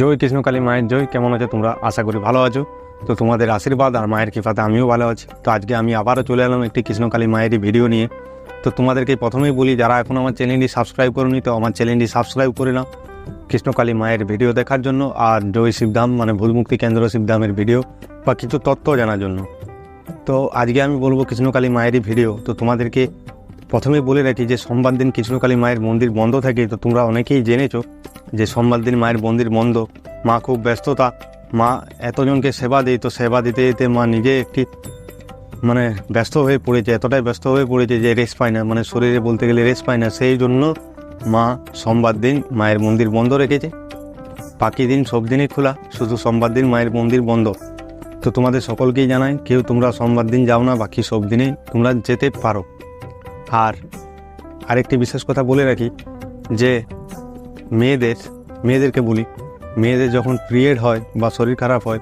জয় কৃষ্ণকালী মায়ের জয়। কেমন আছে তোমরা? আশা করি ভালো আছো। তো তোমাদের আশীর্বাদ আর মায়ের কৃপাতে আমিও ভালো আছি। তো আজকে আমি আবারও চলে এলাম একটি কৃষ্ণকালী মায়েরই ভিডিও নিয়ে। তো তোমাদেরকে প্রথমেই বলি, যারা এখন আমার চ্যানেলটি সাবস্ক্রাইব করনি, তো আমার চ্যানেলটি সাবস্ক্রাইব করে নাও কৃষ্ণকালী মায়ের ভিডিও দেখার জন্য আর জয় শিবধাম মানে ভূতমুক্তি কেন্দ্র শিবধামের ভিডিও বা কিছু তথ্য জানার জন্য। তো আজকে আমি বলব কৃষ্ণকালী মায়েরই ভিডিও। তো তোমাদেরকে প্রথমে বলে রাখি যে সোমবার দিন কৃষ্ণকালী মায়ের মন্দির বন্ধ থাকে, তো তোমরা অনেকেই জেনেছো যে সোমবার দিন মায়ের মন্দির বন্ধ। মা খুব ব্যস্ততা, মা এতজনকে সেবা দেয়, তো সেবা দিতে দিতে মা নিজে একটি মানে ব্যস্ত হয়ে পড়েছে, এতটাই ব্যস্ত হয়ে পড়েছে যে রেস্ট পায় না মানে শরীরে বলতে গেলে রেস্ট পায় না, সেই জন্য মা সোমবার দিন মায়ের মন্দির বন্ধ রেখেছে। বাকি দিন সব দিনই খোলা, শুধু সোমবার দিন মায়ের মন্দির বন্ধ। তো তোমাদের সকলকেই জানাই, কেউ তোমরা সোমবার দিন যাও না, বাকি সব দিনেই তোমরা যেতে পারো। আর আরেকটি বিশেষ কথা বলে রাখি যে মেয়েদের, মেয়েদেরকে বলি, মেয়েদের যখন পিরিয়ড হয় বা শরীর খারাপ হয়,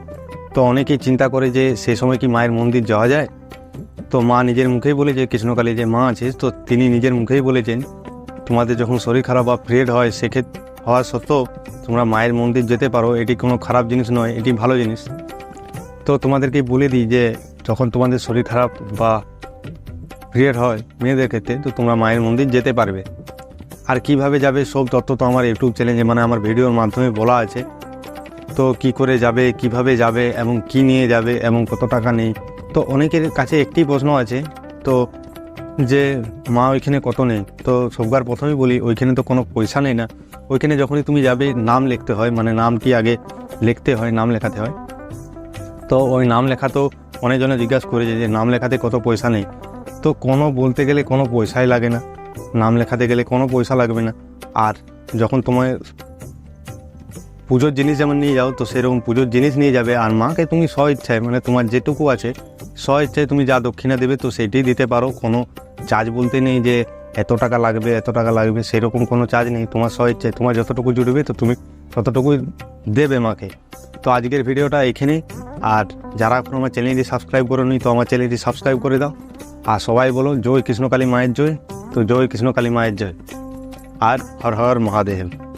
তো অনেকেই চিন্তা করে যে সে সময় কি মায়ের মন্দির যাওয়া যায়? তো মা নিজের মুখেই বলে যে, কৃষ্ণকালী যে মা আছে তো তিনি নিজের মুখেই বলেছেন, তোমাদের যখন শরীর খারাপ বা পিরিয়ড হয় সেক্ষেত্রে হওয়া সত্ত্বেও তোমরা মায়ের মন্দির যেতে পারো। এটি কোনো খারাপ জিনিস নয়, এটি ভালো জিনিস। তো তোমাদেরকে বলে দিই যে, যখন তোমাদের শরীর খারাপ বা পিরিয়ড হয় মেয়েদের ক্ষেত্রে, তো তোমরা মায়ের মন্দির যেতে পারবে। আর কীভাবে যাবে সব তথ্য তো আমার ইউটিউব চ্যানেলে মানে আমার ভিডিওর মাধ্যমে বলা আছে। তো কি করে যাবে, কীভাবে যাবে, এবং কি নিয়ে যাবে, এবং কত টাকা নেই? তো অনেকের কাছে একটি প্রশ্ন আছে, তো যে মা ওইখানে কত নেই তো সববার প্রথমেই বলি, ওইখানে তো কোনো পয়সা নেই না। ওইখানে যখনই তুমি যাবে, নাম লিখতে হয় মানে নামটি আগে লিখতে হয়, নাম লেখাতে হয়। তো ওই নাম লেখা তো অনেকজনে জিজ্ঞাসা করেছে যে, নাম লেখাতে কত পয়সা নেই? তো কোনো বলতে গেলে কোনো পয়সাই লাগে না, নাম লেখাতে গেলে কোনো পয়সা লাগবে না। আর যখন তোমার পুজোর জিনিস যেমন নিয়ে যাও, তো সেরকম পুজোর জিনিস নিয়ে যাবে। আর মাকে তুমি স্ব ইচ্ছায় মানে তোমার যেটুকু আছে স্ব ইচ্ছায় তুমি যা দক্ষিণা দেবে, তো সেটাই দিতে পারো। কোনো চার্জ বলতে নেই যে এত টাকা লাগবে, এত টাকা লাগবে, সেরকম কোনো চার্জ নেই। তোমার স্ব ইচ্ছায় তোমার যতটুকু জুড়বে তো তুমি ততটুকুই দেবে মাকে। তো আজকের ভিডিওটা এখানেই। আর যারা এখন আমার চ্যানেলটি সাবস্ক্রাইব করেনি তো আমার চ্যানেলটি সাবস্ক্রাইব করে দাও। আর সবাই বলো, জয় কৃষ্ণকালী মায়ের জয়। তো জয় কৃষ্ণকালী মায়ের জয়। আর হর হর মহাদেব।